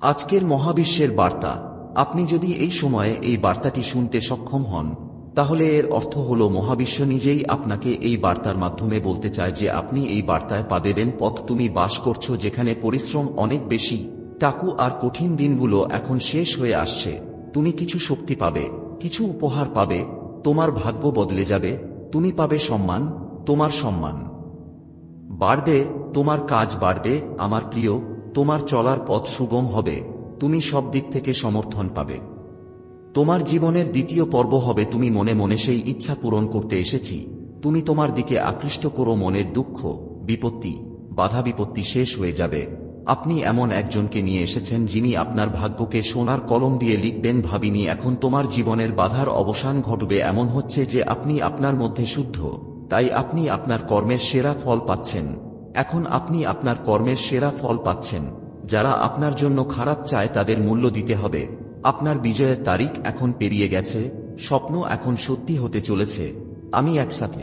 আজকের মহাবিশ্বের বার্তা। আপনি যদি এই সময়ে এই বার্তাটি শুনতে সক্ষম হন, তাহলে এর অর্থ হল মহাবিশ্ব নিজেই আপনাকে এই বার্তার মাধ্যমে বলতে চায় যে আপনি এই বার্তায় পা দেবেন, পথ তুমি বাস করছ যেখানে পরিশ্রম অনেক বেশি। টাকু আর কঠিন দিনগুলো এখন শেষ হয়ে আসছে। তুমি কিছু শক্তি পাবে, কিছু উপহার পাবে, তোমার ভাগ্য বদলে যাবে, তুমি পাবে সম্মান, তোমার সম্মান। বাড়বে, তোমার কাজ বাড়বে, আমার প্রিয় তোমার চলার পথ সুগম হবে, তুমি সব দিক থেকে সমর্থন পাবে। তোমার জীবনের দ্বিতীয় পর্ব হবে তুমি মনে মনে সেই ইচ্ছা পূরণ করতে এসেছি। তুমি তোমার দিকে আকৃষ্ট করো, মনের দুঃখ, বিপত্তি, বাধা বিপত্তি শেষ হয়ে যাবে। আপনি এমন একজনকে নিয়ে এসেছেন যিনি আপনার ভাগ্যকে সোনার কলম দিয়ে লিখবেন, ভাবিনি, এখন তোমার জীবনের বাধার অবসান ঘটবে এমন হচ্ছে যে আপনি আপনার মধ্যে শুদ্ধ, তাই আপনি আপনার কর্মের সেরা ফল পাচ্ছেন। এখন আপনি আপনার কর্মের সেরা ফল পাচ্ছেন। যারা আপনার জন্য খারাপ চায় তাদের মূল্য দিতে হবে। আপনার বিজয়ের তারিখ এখন পেরিয়ে গেছে, স্বপ্ন এখন সত্যি হতে চলেছে। আমি একসাথে।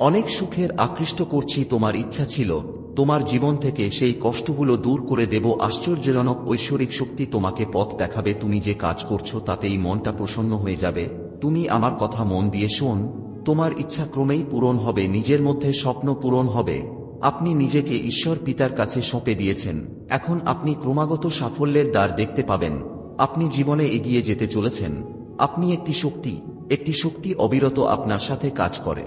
অনেক সুখের আকৃষ্ট করছি, তোমার ইচ্ছা ছিল। তোমার জীবন থেকে সেই কষ্টগুলো দূর করে দেব। আশ্চর্যজনক ঐশ্বরিক শক্তি তোমাকে পথ দেখাবে। তুমি যে কাজ করছ, তাতেই মনটা প্রসন্ন হয়ে যাবে। তুমি আমার কথা মন দিয়ে শোন। তোমার ইচ্ছা ক্রমেই পূরণ হবে, নিজের মধ্যে স্বপ্ন পূরণ হবে। আপনি নিজেকে ঈশ্বর পিতার কাছে সঁপে দিয়েছেন। এখন আপনি ক্রমাগত সাফল্যের দ্বার দেখতে পাবেন। আপনি জীবনে এগিয়ে যেতে চলেছেন। আপনি একটি শক্তি একটি শক্তি অবিরত আপনার সাথে কাজ করে,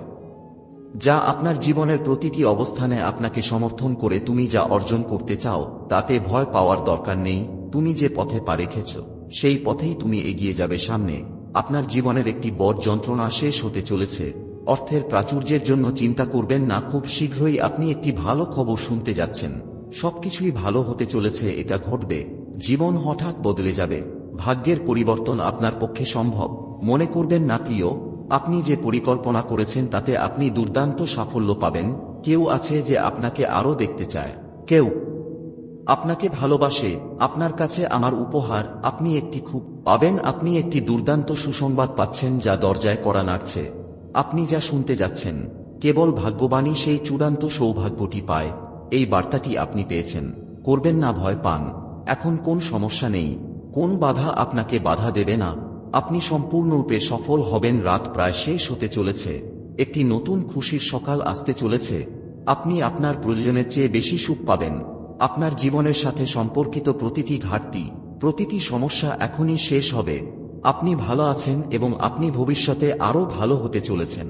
যা আপনার জীবনের প্রতিটি অবস্থানে আপনাকে সমর্থন করে তুমি যা অর্জন করতে চাও, তাতে ভয় পাওয়ার দরকার নেই, তুমি যে পথে পা রেখেছ, সেই পথেই তুমি এগিয়ে যাবে সামনে। আপনার জীবনের একটি বড় যন্ত্রণা শেষ হতে চলেছে। অর্থের প্রাচুর্যের জন্য চিন্তা করবেন না, খুব শীঘ্রই আপনি একটি ভালো খবর শুনতে যাচ্ছেন। সবকিছুই ভালো হতে চলেছে, এটা ঘটবে। জীবন হঠাৎ বদলে যাবে। ভাগ্যের পরিবর্তন আপনার পক্ষে সম্ভব। মনে করবেন না, প্রিয়, আপনি যে পরিকল্পনা করেছেন তাতে আপনি দুর্দান্ত সাফল্য পাবেন। কেউ আছে যে আপনাকে আরও দেখতে চায়। কেউ আপনাকে ভালোবাসে, আপনার কাছে আমার উপহার, আপনি একটি খুব পাবেন, আপনি একটি দুর্দান্ত সুসংবাদ পাচ্ছেন যা দরজায় করা নাড়ছে। আপনি যা শুনতে যাচ্ছেন, কেবল ভাগ্যবাণী সেই চূড়ান্ত সৌভাগ্যটি পায়। এই বার্তাটি আপনি পেয়েছেন। করবেন না ভয় পান। এখন কোন সমস্যা নেই। কোন বাধা আপনাকে বাধা দেবে না। আপনি সম্পূর্ণরূপে সফল হবেন। রাত প্রায় শেষ হতে চলেছে। একটি নতুন খুশির সকাল আসতে চলেছে। আপনি আপনার প্রয়োজনের চেয়ে বেশি সুখ পাবেন। আপনার জীবনের সাথে সম্পর্কিত প্রতিটি ঘাটতি, প্রতিটি সমস্যা এখনই শেষ হবে। আপনি ভালো আছেন এবং আপনি ভবিষ্যতে আরও ভালো হতে চলেছেন।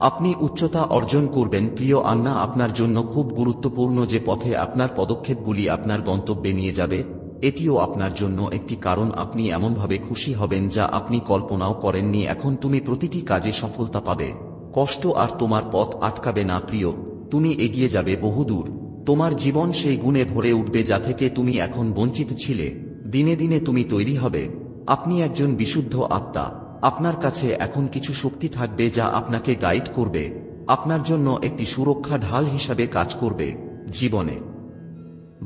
আপনি উচ্চতা অর্জন করবেন। প্রিয় আন্না, আপনার জন্য খুব গুরুত্বপূর্ণ যে পথে আপনার পদক্ষেপগুলি আপনার গন্তব্যে নিয়ে যাবে, এটিও আপনার জন্য একটি কারণ। আপনি এমনভাবে খুশি হবেন যা আপনি কল্পনাও করেননি। এখন তুমি প্রতিটি কাজে সফলতা পাবে। কষ্ট আর তোমার পথ আটকাবে না, প্রিয়। তুমি এগিয়ে যাবে বহুদূর। তোমার জীবন সেই গুণে ভরে উঠবে যা থেকে তুমি এখন বঞ্চিত ছিলে। দিনে দিনে তুমি তৈরি হবে। আপনি একজন বিশুদ্ধ আত্মা। আপনার কাছে এখন কিছু শক্তি থাকবে যা আপনাকে গাইড করবে। আপনার জন্য একটি সুরক্ষা ঢাল হিসাবে কাজ করবে। জীবনে।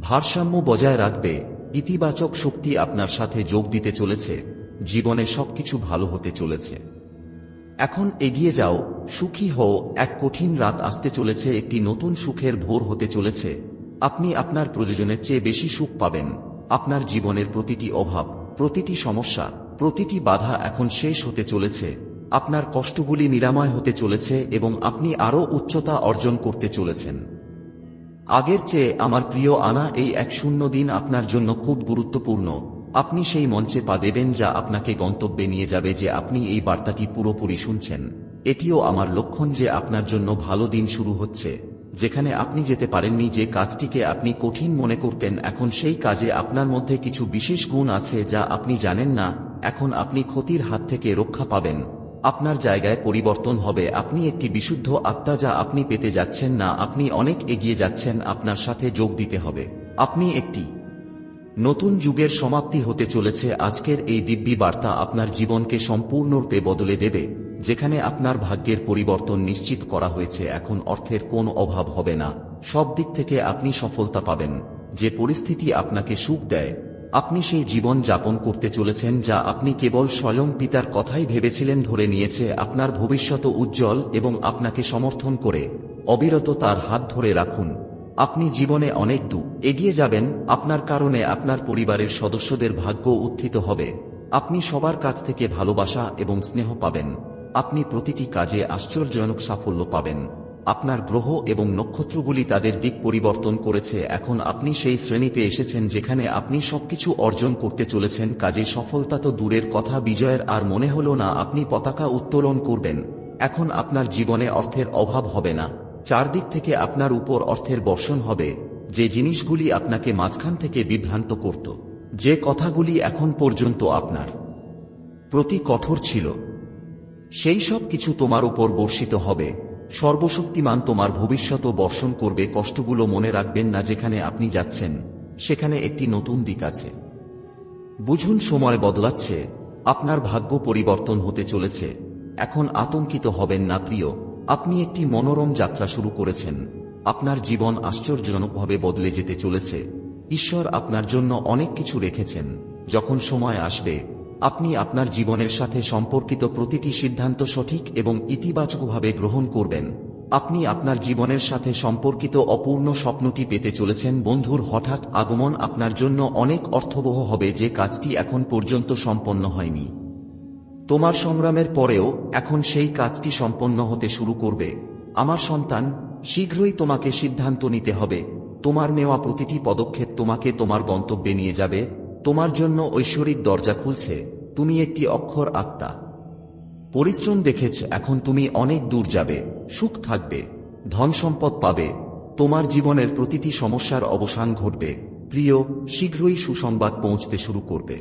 ভারসাম্য বজায় রাখবে। ইতিবাচক শক্তি আপনার সাথে যোগ দিতে চলেছে। জীবনে সবকিছু ভালো হতে চলেছে। এখন এগিয়ে যাও। সুখী হও। এক কঠিন রাত আসতে চলেছে। একটি নতুন সুখের ভোর হতে চলেছে। আপনি আপনার প্রয়োজনের চেয়ে বেশি সুখ পাবেন। আপনার জীবনের প্রতিটি অভাব। প্রতিটি সমস্যা, প্রতিটি বাধা এখন শেষ হতে চলেছে। আপনার কষ্টগুলি নিরাময় হতে চলেছে এবং আপনি আরও উচ্চতা অর্জন করতে চলেছেন। আগের চেয়ে আমার প্রিয় আনা এই এক শূন্য দিন আপনার জন্য খুব গুরুত্বপূর্ণ। আপনি সেই মঞ্চে পা দেবেন যা আপনাকে গন্তব্যে নিয়ে যাবে যে আপনি এই বার্তাটি পুরোপুরি শুনছেন। এটিও আমার লক্ষণ যে আপনার জন্য ভালো দিন শুরু হচ্ছে। যেখানে আপনি যেতে পারেননি, যে কাজটিকে আপনি কঠিন মনে করতেন, এখন সেই কাজে আপনার মধ্যে কিছু বিশেষ গুণ আছে যা আপনি জানেন না, এখন আপনি ক্ষতির হাত থেকে রক্ষা পাবেন। আপনার জায়গায় পরিবর্তন হবে। আপনি একটি বিশুদ্ধ আত্মা যা আপনি পেতে যাচ্ছেন না, আপনি অনেক এগিয়ে যাচ্ছেন, আপনার সাথে যোগ দিতে হবে। আপনি একটি নতুন যুগের সমাপ্তি হতে চলেছে। আজকের এই দিব্যি বার্তা আপনার জীবনকে সম্পূর্ণরূপে বদলে দেবে। যেখানে আপনার ভাগ্যের পরিবর্তন নিশ্চিত করা হয়েছে, এখন অর্থের কোন অভাব হবে না। সব দিক থেকে আপনি সফলতা পাবেন। যে পরিস্থিতি আপনাকে সুখ দেয়, আপনি সেই জীবন যাপন করতে চলেছেন যা আপনি কেবল স্বয়ং পিতার কথাই ভেবেছিলেন ধরে নিয়েছে, আপনার ভবিষ্যৎ উজ্জ্বল এবং আপনাকে সমর্থন করে। অবিরত তার হাত ধরে রাখুন। আপনি জীবনে অনেক দূর এগিয়ে যাবেন, আপনার কারণে আপনার পরিবারের সদস্যদের ভাগ্য উত্থিত হবে। আপনি সবার কাছ থেকে ভালোবাসা এবং স্নেহ পাবেন। আপনি প্রতিটি কাজে আশ্চর্যজনক সাফল্য পাবেন। আপনার গ্রহ এবং নক্ষত্রগুলি তাদের দিক পরিবর্তন করেছে। এখন আপনি সেই শ্রেণীতে এসেছেন যেখানে আপনি সবকিছু অর্জন করতে চলেছেন। কাজে সফলতা তো দূরের কথা, বিজয়ের আর মনে হল না, আপনি পতাকা উত্তোলন করবেন। এখন আপনার জীবনে অর্থের অভাব হবে না। চারদিক থেকে আপনার উপর অর্থের বর্ষণ হবে। যে জিনিসগুলি আপনাকে মাঝখান থেকে বিভ্রান্ত করত। যে কথাগুলি এখন পর্যন্ত আপনার প্রতি কঠোর ছিল। সেই সব কিছু তোমার উপর বর্ষিত হবে। সর্বশক্তিমান তোমার ভবিষ্যৎ বর্ষণ করবে, কষ্টগুলো মনে রাখবেন না যেখানে আপনি যাচ্ছেন, সেখানে একটি নতুন দিক আছে। বুঝুন, সময় বদলাচ্ছে, আপনার ভাগ্য পরিবর্তন হতে চলেছে, এখন আতঙ্কিত হবেন না, প্রিয়, আপনি একটি মনোরম যাত্রা শুরু করেছেন, আপনার জীবন আশ্চর্যজনকভাবে বদলে যেতে চলেছে, ঈশ্বর আপনার জন্য অনেক কিছু রেখেছেন, যখন সময় আসবে আপনি আপনার জীবনের সাথে সম্পর্কিত প্রতিটি সিদ্ধান্ত সঠিক এবং ইতিবাচকভাবে গ্রহণ করবেন। আপনি আপনার জীবনের সাথে সম্পর্কিত অপূর্ণ স্বপ্নটি পেতে চলেছেন। বন্ধুর হঠাৎ আগমন আপনার জন্য অনেক অর্থবহ হবে যে কাজটি এখন পর্যন্ত সম্পন্ন হয়নি। তোমার সংগ্রামের পরেও এখন সেই কাজটি সম্পন্ন হতে শুরু করবে। আমার সন্তান, শীঘ্রই তোমাকে সিদ্ধান্ত নিতে হবে। তোমার নেওয়া প্রতিটি পদক্ষেপ তোমাকে তোমার গন্তব্যে নিয়ে যাবে। তোমার জন্য ঐশ্বরিক দরজা খুলছে, তুমি একটি অক্ষর আত্মা। পরিশ্রম দেখেছ, এখন তুমি অনেক দূর যাবে, সুখ থাকবে, ধন সম্পদ পাবে, তোমার জীবনের প্রতিটি সমস্যার অবসান ঘটবে, প্রিয়, শীঘ্রই সুসংবাদ পৌঁছতে শুরু করবে।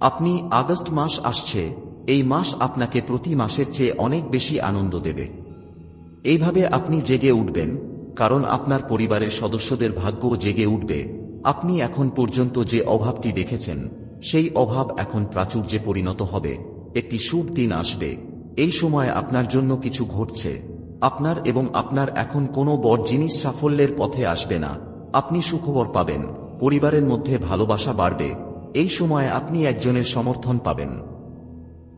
আপনি আগস্ট মাস আসছে, এই মাস আপনাকে প্রতি মাসের চেয়ে অনেক বেশি আনন্দ দেবে। এইভাবে আপনি জেগে উঠবেন, কারণ আপনার পরিবারের সদস্যদের ভাগ্য জেগে উঠবে। আপনি এখন পর্যন্ত যে অভাবটি দেখেছেন, সেই অভাব এখন প্রাচুর্যে পরিণত হবে। একটি শুভ দিন আসবে। এই সময় আপনার জন্য কিছু ঘটছে। আপনার এবং আপনার এখন কোনো বড় জিনিস সাফল্যের পথে আসবে না। আপনি সুখবর পাবেন। পরিবারের মধ্যে ভালোবাসা বাড়বে। এই সময় আপনি একজনের সমর্থন পাবেন।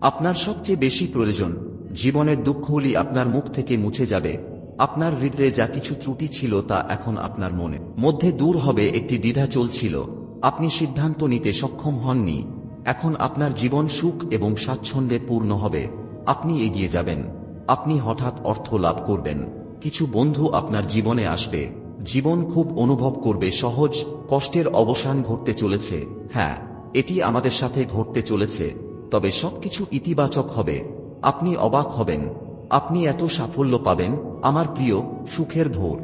আপনার সবচেয়ে বেশি প্রয়োজন, জীবনের দুঃখগুলি আপনার মুখ থেকে মুছে যাবে। আপনার হৃদয়ে যা কিছু ত্রুটি ছিল তা এখন আপনার মনে। মধ্যে দূর হবে একটি দ্বিধা চলছিল। আপনি সিদ্ধান্ত নিতে সক্ষম হননি। এখন আপনার জীবন সুখ এবং স্বাচ্ছন্দ্যে পূর্ণ হবে। আপনি এগিয়ে যাবেন। আপনি হঠাৎ অর্থ লাভ করবেন। কিছু বন্ধু আপনার জীবনে আসবে। জীবন খুব অনুভব করবে। সহজ, কষ্টের অবসান ঘটতে চলেছে। হ্যাঁ এটি আমাদের সাথে ঘটতে চলেছে। তবে সবকিছু ইতিবাচক হবে। আপনি অবাক হবেন। আপনি এত সাফল্য পাবেন, আমার প্রিয়, সুখের ভোর।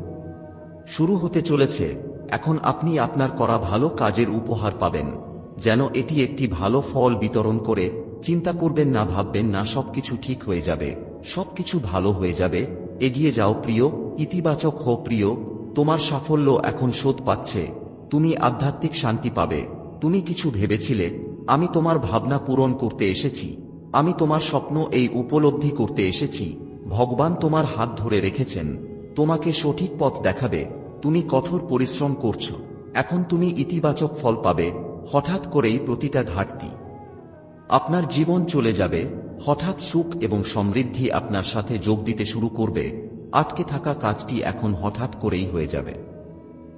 শুরু হতে চলেছে, এখন আপনি আপনার করা ভালো কাজের উপহার পাবেন। যেন এটি একটি ভালো ফল বিতরণ করে, চিন্তা করবেন না, ভাববেন না, সবকিছু ঠিক হয়ে যাবে, সবকিছু ভালো হয়ে যাবে, এগিয়ে যাও প্রিয়, ইতিবাচক হো প্রিয়, তোমার সাফল্য এখন শোধ পাচ্ছে, তুমি আধ্যাত্মিক শান্তি পাবে, তুমি কিছু ভেবেছিলে, আমি তোমার ভাবনা পূরণ করতে এসেছি। আমি তোমার স্বপ্ন এই উপলব্ধি করতে এসেছি। ভগবান তোমার হাত ধরে রেখেছেন। তোমাকে সঠিক পথ দেখাবে। তুমি কঠোর পরিশ্রম করছ। এখন তুমি ইতিবাচক ফল পাবে। হঠাৎ করেই প্রতিটা ঘাটতি আপনার জীবন চলে যাবে। হঠাৎ সুখ এবং সমৃদ্ধি আপনার সাথে যোগ দিতে শুরু করবে। আটকে থাকা কাজটি এখন হঠাৎ করেই হয়ে যাবে।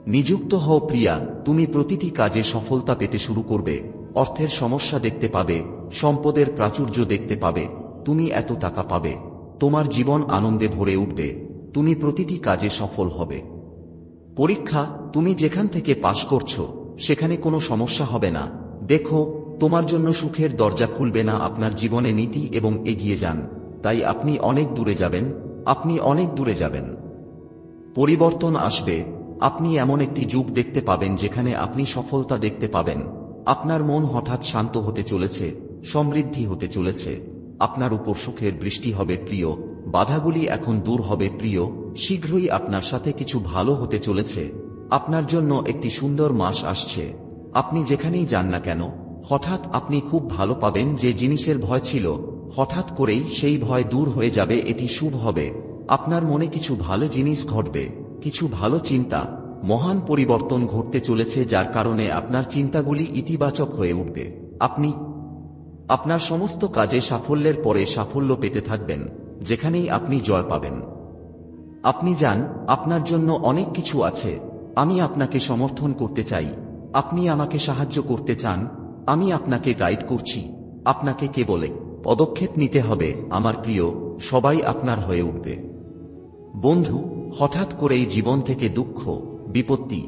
নিযুক্ত হও প্রিয়া। তুমি প্রতিটি কাজে সফলতা পেতে শুরু করবে। অর্থের সমস্যা দেখতে পাবে, সম্পদের প্রাচুর্য দেখতে পাবে, তুমি এত টাকা পাবে, তোমার জীবন আনন্দে ভরে উঠবে, তুমি প্রতিটি কাজে সফল হবে। পরীক্ষা, তুমি যেখান থেকে পাশ করছ, সেখানে কোনো সমস্যা হবে না। দেখো, তোমার জন্য সুখের দরজা খুলবে না আপনার জীবনে নীতি এবং এগিয়ে যান, তাই আপনি অনেক দূরে যাবেন, আপনি অনেক দূরে যাবেন। পরিবর্তন আসবে, আপনি এমন একটি যুগ দেখতে পাবেন যেখানে আপনি সফলতা দেখতে পাবেন। আপনার মন হঠাৎ শান্ত হতে চলেছে, সমৃদ্ধি হতে চলেছে। আপনার উপর সুখের বৃষ্টি হবে, প্রিয়। বাধাগুলি এখন দূর হবে, প্রিয়। শীঘ্রই আপনার সাথে কিছু ভালো হতে চলেছে। আপনার জন্য একটি সুন্দর মাস আসছে। আপনি যেখানেই যান না কেন, হঠাৎ আপনি খুব ভালো পাবেন যে জিনিসের ভয় ছিল। হঠাৎ করেই সেই ভয় দূর হয়ে যাবে, এটি শুভ হবে। আপনার মনে কিছু ভালো জিনিস ঘটবে, কিছু ভালো চিন্তা মহান পরিবর্তন ঘটতে চলেছে যার কারণে আপনার চিন্তাগুলি ইতিবাচক হয়ে উঠবে। আপনি, আপনার সমস্ত কাজে সাফল্যের পরে সাফল্য পেতে থাকবেন, যেখানেই আপনি জয় পাবেন। আপনি যান, আপনার জন্য অনেক কিছু আছে, আমি আপনাকে সমর্থন করতে চাই, আপনি আমাকে সাহায্য করতে চান, আমি আপনাকে গাইড করছি, আপনাকে কেবলে পদক্ষেপ নিতে হবে, আমার প্রিয়, সবাই আপনার হয়ে উঠবে। বন্ধু, হঠাৎ করেই জীবন থেকে দুঃখ বিপত্তি,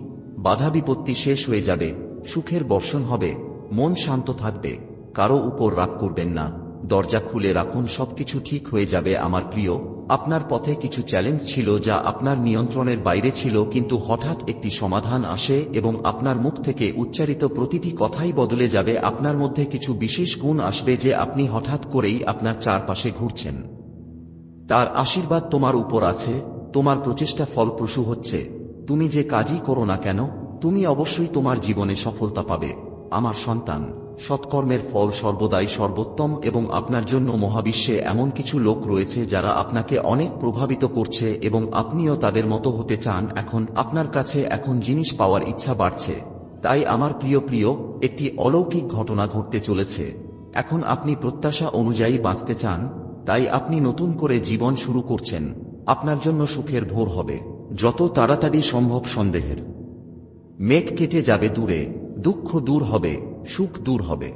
বাধা বিপত্তি শেষ হয়ে যাবে, সুখের বর্ষণ হবে, মন শান্ত থাকবে, কারও উপর রাগ করবেন না, দরজা খুলে রাখুন, সবকিছু ঠিক হয়ে যাবে আমার প্রিয়, আপনার পথে কিছু চ্যালেঞ্জ ছিল যা আপনার নিয়ন্ত্রণের বাইরে ছিল, কিন্তু হঠাৎ একটি সমাধান আসে এবং আপনার মুখ থেকে উচ্চারিত প্রতিটি কথাই বদলে যাবে, আপনার মধ্যে কিছু বিশেষ গুণ আসবে যে আপনি হঠাৎ করেই আপনার চারপাশে ঘুরছেন। তার আশীর্বাদ তোমার উপর আছে, তোমার প্রচেষ্টা ফলপ্রসূ হচ্ছে। তুমি যে কাজই করো না কেন, তুমি অবশ্যই তোমার জীবনে সফলতা পাবে। আমার সন্তান, সৎকর্মের ফল সর্বদাই সর্বোত্তম এবং আপনার জন্য মহাবিশ্বে এমন কিছু লোক রয়েছে যারা আপনাকে অনেক প্রভাবিত করছে এবং আপনিও তাদের মতো হতে চান এখন আপনার কাছে এখন জিনিস পাওয়ার ইচ্ছা বাড়ছে। তাই আমার প্রিয় প্রিয়, একটি অলৌকিক ঘটনা ঘটতে চলেছে। এখন আপনি প্রত্যাশা অনুযায়ী বাঁচতে চান, তাই আপনি নতুন করে জীবন শুরু করছেন। আপনার জন্য সুখের ভোর হবে। যত তাড়াতাড়ি সম্ভব সন্দেহের। মেঘ কেটে যাবে দূরে, দুঃখ দূর হবে, সুখ দূর হবে।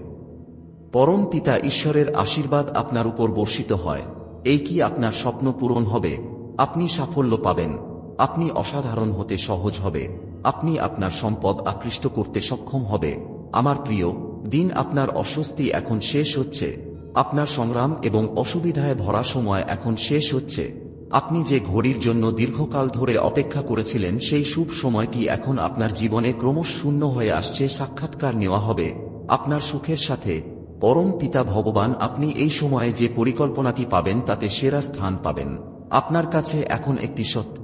পরম পিতা ঈশ্বরের আশীর্বাদ আপনার উপর বর্ষিত হয়, এই কি আপনার স্বপ্ন পূরণ হবে? আপনি সাফল্য পাবেন, আপনি অসাধারণ হতে সহজ হবে, আপনি আপনার সম্পদ আকৃষ্ট করতে সক্ষম হবে। আমার প্রিয়, দিন আপনার অস্বস্তি এখন শেষ হচ্ছে, আপনার সংগ্রাম এবং অসুবিধায় ভরা সময় এখন শেষ হচ্ছে। আপনি যে ঘড়ির জন্য দীর্ঘকাল ধরে অপেক্ষা করেছিলেন সেই শুভ সময়টি এখন আপনার জীবনে ক্রমশ শূন্য হয়ে আসছে সাক্ষাৎকার নেওয়া হবে। আপনার সুখের সাথে, পরম পিতা ভগবান, আপনি এই সময়ে যে পরিকল্পনাটি পাবেন তাতে সেরা স্থান পাবেন। আপনার কাছে এখন একটি সত্য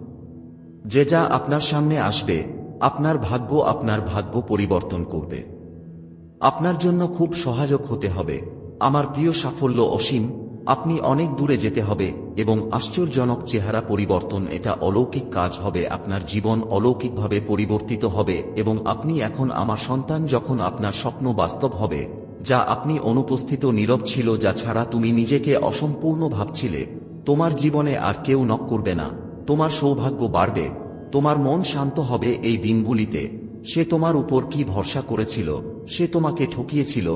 যে যা আপনার সামনে আসবে, আপনার ভাগ্য আপনার ভাগ্য পরিবর্তন করবে। আপনার জন্য খুব সহায়ক হতে হবে। আমার প্রিয় সাফল্য অসীম, আপনি অনেক দূরে যেতে হবে এবং আশ্চর্যজনক চেহারা পরিবর্তন এটা অলৌকিক কাজ হবে, আপনার জীবন অলৌকিকভাবে পরিবর্তিত হবে এবং আপনি এখন আমার সন্তান যখন আপনার স্বপ্ন বাস্তব হবে, যা আপনি অনুপস্থিত নীরব ছিল যা ছাড়া তুমি নিজেকে অসম্পূর্ণ ভাবছিলে, তোমার জীবনে আর কেউ নক করবে না, তোমার সৌভাগ্য বাড়বে, তোমার মন শান্ত হবে এই দিনগুলিতে, সে তোমার উপর কি ভরসা করেছিল, সে তোমাকে ঠকিয়েছিল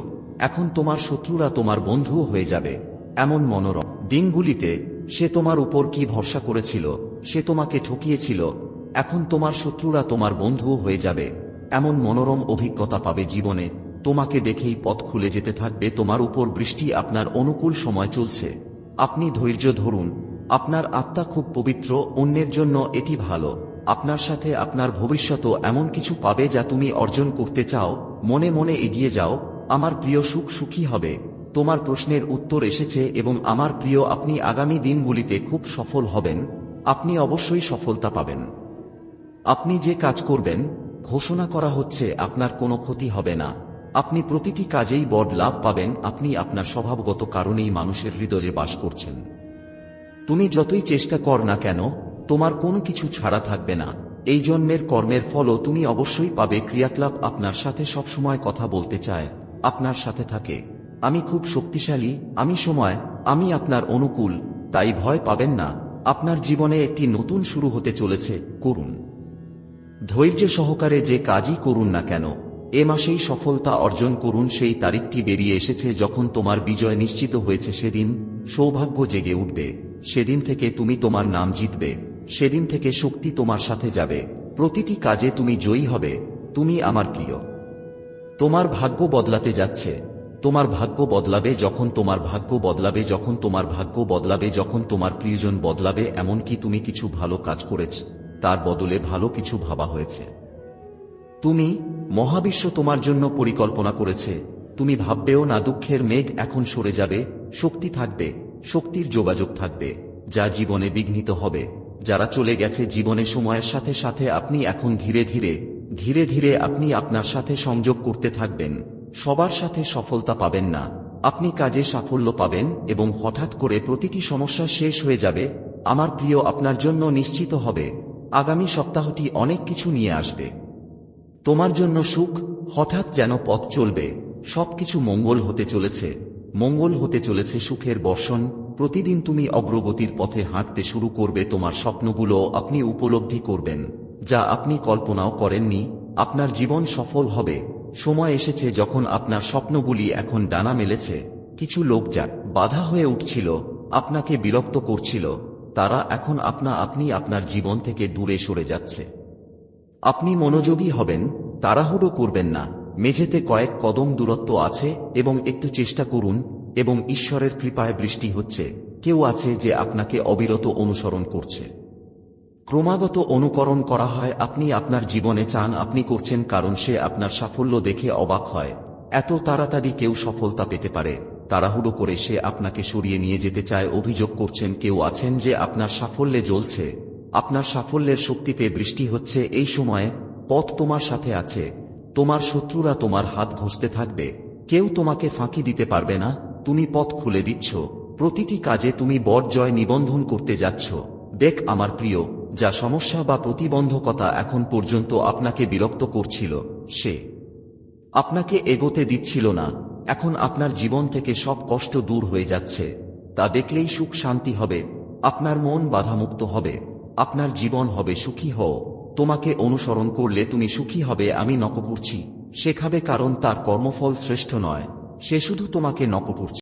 এখন তোমার শত্রুরা তোমার বন্ধুও হয়ে যাবে, এমন মনোরম। দিনগুলিতে সে তোমার উপর কি ভরসা করেছিল, সে তোমাকে ঠকিয়েছিল, এখন তোমার শত্রুরা তোমার বন্ধুও হয়ে যাবে, এমন মনোরম অভিজ্ঞতা পাবে জীবনে, তোমাকে দেখেই পথ খুলে যেতে থাকবে, তোমার উপর বৃষ্টি আপনার অনুকূল সময় চলছে। আপনি ধৈর্য ধরুন, আপনার আত্মা খুব পবিত্র, অন্যের জন্য এটি ভালো, আপনার সাথে আপনার ভবিষ্যৎ এমন কিছু পাবে যা তুমি অর্জন করতে চাও, মনে মনে এগিয়ে যাও আমার প্রিয় সুখ সুখী হবে, তোমার প্রশ্নের উত্তর এসেছে এবং আমার প্রিয় আপনি আগামী দিনগুলিতে খুব সফল হবেন, আপনি অবশ্যই সফলতা পাবেন। আপনি যে কাজ করবেন, ঘোষণা করা হচ্ছে আপনার কোনো ক্ষতি হবে না। আপনি প্রতিটি কাজেই বড় লাভ পাবেন, আপনি আপনার স্বভাবগত কারণেই মানুষের হৃদয়ে বাস করছেন। তুমি যতই চেষ্টা কর না কেন, তোমার কোনো কিছু ছাড়া থাকবে না। এই জন্মের কর্মের ফলও তুমি অবশ্যই পাবে, ক্রিয়াকলাপ আপনার সাথে সবসময় কথা বলতে চায়। আপনার সাথে থাকে। আমি খুব শক্তিশালী, আমি সময়, আমি আপনার অনুকূল, তাই ভয় পাবেন না। আপনার জীবনে একটি নতুন শুরু হতে চলেছে, করুন। ধৈর্য সহকারে যে কাজই করুন না কেন, এ মাসেই সফলতা অর্জন করুন, সেই তারিখটি বেরিয়ে এসেছে যখন তোমার বিজয় নিশ্চিত হয়েছে সেদিন, সৌভাগ্য জেগে উঠবে। সেদিন থেকে তুমি তোমার নাম জিতবে। সেদিন থেকে শক্তি তোমার সাথে যাবে। প্রতিটি কাজে তুমি জয়ী হবে। তুমি আমার প্রিয়। তোমার ভাগ্য বদলাতে যাচ্ছে। তোমার ভাগ্য বদলাবে যখন তোমার ভাগ্য বদলাবে, যখন তোমার ভাগ্য বদলাবে, যখন তোমার প্রিয়জন বদলাবে, এমনকি তুমি কিছু ভালো কাজ করেছ, তার বদলে ভালো কিছু ভাবা হয়েছে। তুমি মহাবিশ্ব তোমার জন্য পরিকল্পনা করেছে। তুমি ভাববেও না, দুঃখের মেঘ এখন সরে যাবে, শক্তি থাকবে, শক্তির যোগাযোগ থাকবে, যা জীবনে বিঘ্নিত হবে। যারা চলে গেছে জীবনে সময়ের সাথে সাথে আপনি এখন ধীরে ধীরে ধীরে ধীরে আপনি আপনার সাথে সংযোগ করতে থাকবেন। সবার সাথে সফলতা পাবেন না। আপনি কাজে সাফল্য পাবেন এবং হঠাৎ করে প্রতিটি সমস্যা শেষ হয়ে যাবে। আমার প্রিয়, আপনার জন্য নিশ্চিত হবে। আগামী সপ্তাহটি অনেক কিছু নিয়ে আসবে। তোমার জন্য সুখ, হঠাৎ যেন পথ চলবে। সবকিছু মঙ্গল হতে চলেছে। মঙ্গল হতে চলেছে সুখের বর্ষণ। প্রতিদিন তুমি অগ্রগতির পথে হাঁটতে শুরু করবে। তোমার স্বপ্নগুলো আপনি উপলব্ধি করবেন। যা আপনি কল্পনাও করেননি, আপনার জীবন সফল হবে। সময় এসেছে যখন আপনার স্বপ্নগুলি এখন ডানা মেলেছে। কিছু লোক যা বাধা হয়ে উঠছিল, আপনাকে বিরক্ত করছিল। তারা এখন আপনা আপনি আপনার জীবন থেকে দূরে সরে যাচ্ছে। আপনি মনোযোগী হবেন, তাড়াহুড়ো করবেন না। মেঝেতে কয়েক কদম দূরত্ব আছে এবং একটু চেষ্টা করুন, এবং ঈশ্বরের কৃপায় বৃষ্টি হচ্ছে। কেউ আছে যে আপনাকে অবিরত অনুসরণ করছে। ক্রমাগত অনুকরণ করা হয়, আপনি আপনার জীবনে চান, আপনি করছেন কারণ সে আপনার সাফল্য দেখে অবাক হয়। এত তাড়াতাড়ি কেউ সফলতা পেতে পারে। তাড়াহুড়ো করে সে আপনাকে সরিয়ে নিয়ে যেতে চায়, অভিযোগ করছেন কেউ আছেন যে আপনার সাফল্যে জ্বলছে। আপনার সাফল্যের শক্তিতে বৃষ্টি হচ্ছে, এই সময়ে পথ তোমার সাথে আছে। তোমার শত্রুরা তোমার হাত ঘষতে থাকবে। কেউ তোমাকে ফাঁকি দিতে পারবে না। তুমি পথ খুলে দিচ্ছ। প্রতিটি কাজে তুমি বরজয় নিবন্ধন করতে যাচ্ছ। দেখ আমার প্রিয় যা সমস্যা বা প্রতিবন্ধকতা এখন পর্যন্ত আপনাকে বিরক্ত করছিল, সে আপনাকে এগোতে দিচ্ছিল না। এখন আপনার জীবন থেকে সব কষ্ট দূর হয়ে যাচ্ছে। তা দেখলেই সুখ শান্তি হবে, আপনার মন বাধামুক্ত হবে, আপনার জীবন হবে সুখী হও, তোমাকে অনুসরণ করলে তুমি সুখী হবে, আমি নক করছি। শেখাবে কারণ তার কর্মফল শ্রেষ্ঠ নয়, সে শুধু তোমাকে নক করছে।